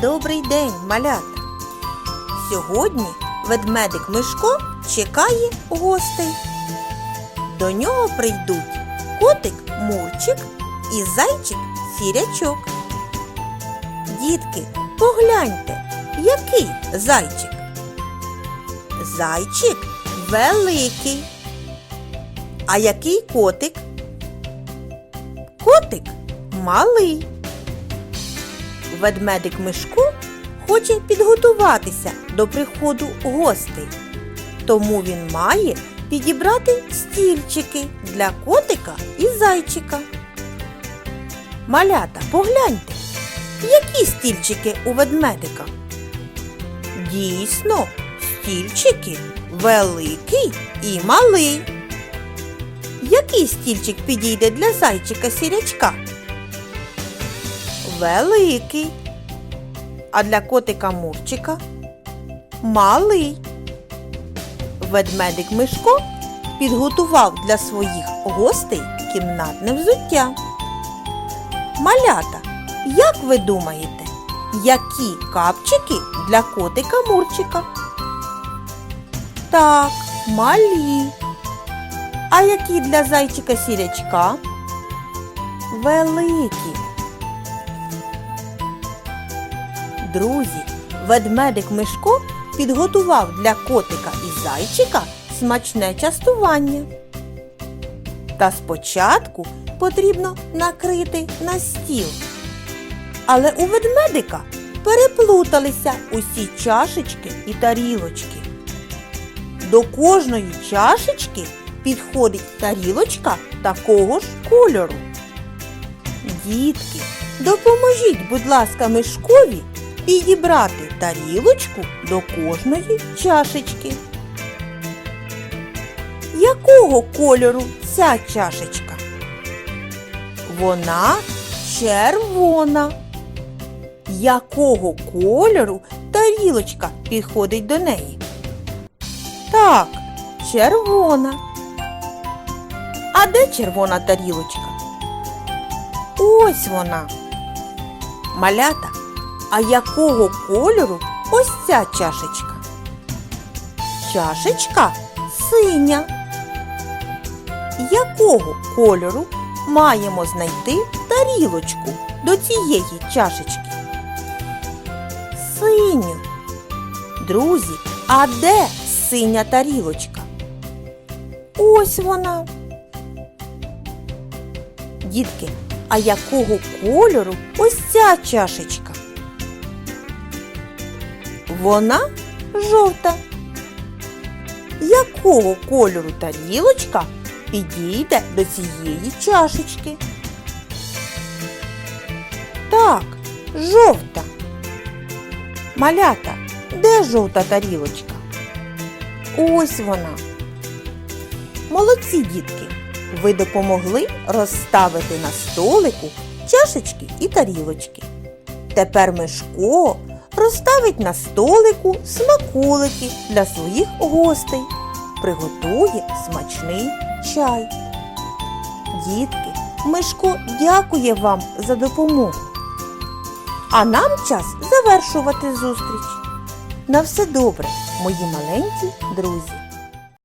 Добрий день, малята! Сьогодні ведмедик Мишко чекає гостей. До нього прийдуть котик Мурчик і зайчик Сірячок. Дітки, погляньте, який зайчик? Зайчик великий. А який котик? Котик малий. Ведмедик Мишко хоче підготуватися до приходу гостей. Тому він має підібрати стільчики для котика і зайчика. Малята, погляньте, які стільчики у ведмедика? Дійсно, стільчики великий і малий. Який стільчик підійде для зайчика сірячка? Великий. А для котика Мурчика малий. Ведмедик Мишко підготував для своїх гостей кімнатне взуття. Малята, як ви думаєте, які капчики для котика Мурчика? Так, малі. А які для зайчика сірячка? Великі. Друзі, ведмедик Мишко підготував для котика і зайчика смачне частування. Та спочатку потрібно накрити на стіл. Але у ведмедика переплуталися усі чашечки і тарілочки. До кожної чашечки підходить тарілочка такого ж кольору. Дітки, допоможіть, будь ласка, мишкові підібрати тарілочку до кожної чашечки. Якого кольору ця чашечка? Вона червона. Якого кольору тарілочка підходить до неї? Так, червона. А де червона тарілочка? Ось вона. Малята, а якого кольору ось ця чашечка? Чашечка синя. Якого кольору маємо знайти тарілочку до цієї чашечки? Синю. Друзі, а де синя тарілочка? Ось вона. Дітки, а якого кольору ось ця чашечка? Вона жовта. Якого кольору тарілочка підійде до цієї чашечки? Так, жовта. Малята, де жовта тарілочка? Ось вона. Молодці дітки! Ви допомогли розставити на столику чашечки і тарілочки. Тепер Мишко розставить на столику смаколики для своїх гостей, приготує смачний чай. Дітки, Мишко дякує вам за допомогу. А нам час завершувати зустріч. На все добре, мої маленькі друзі!